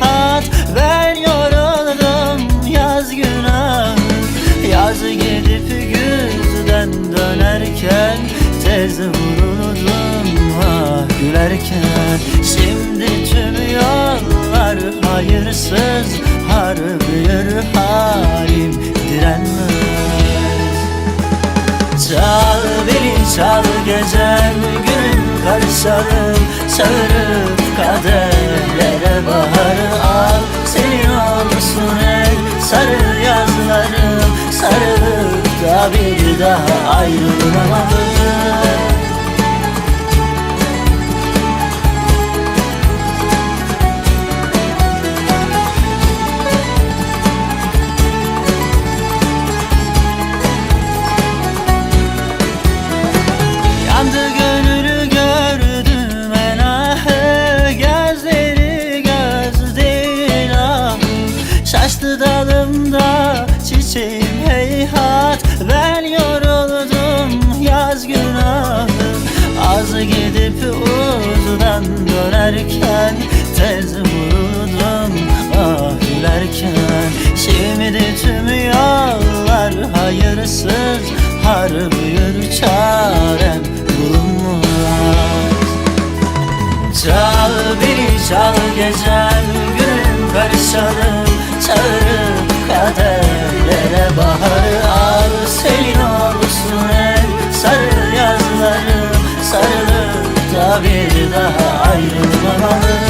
nasihat Ben yoruldım yaz günah Yaz gidip güzden dönerken Tez vuruldum ah gülerken. Şimdi tüm yollar hayırsız Harbiyor halim direnmez. Çal beni çal gecem günün karşalı Çağırır Da bir daha ayrılamadım. Yandı gönlünü gördüm uzdan dönerken Tez vuruldum ah gülerken Şimdi tüm yollar hayırsız Harbi yürü çarem bulunmaz. Çal beni çal gecem günüm karışalım Çağırıp ayrı daha ayrılmamalı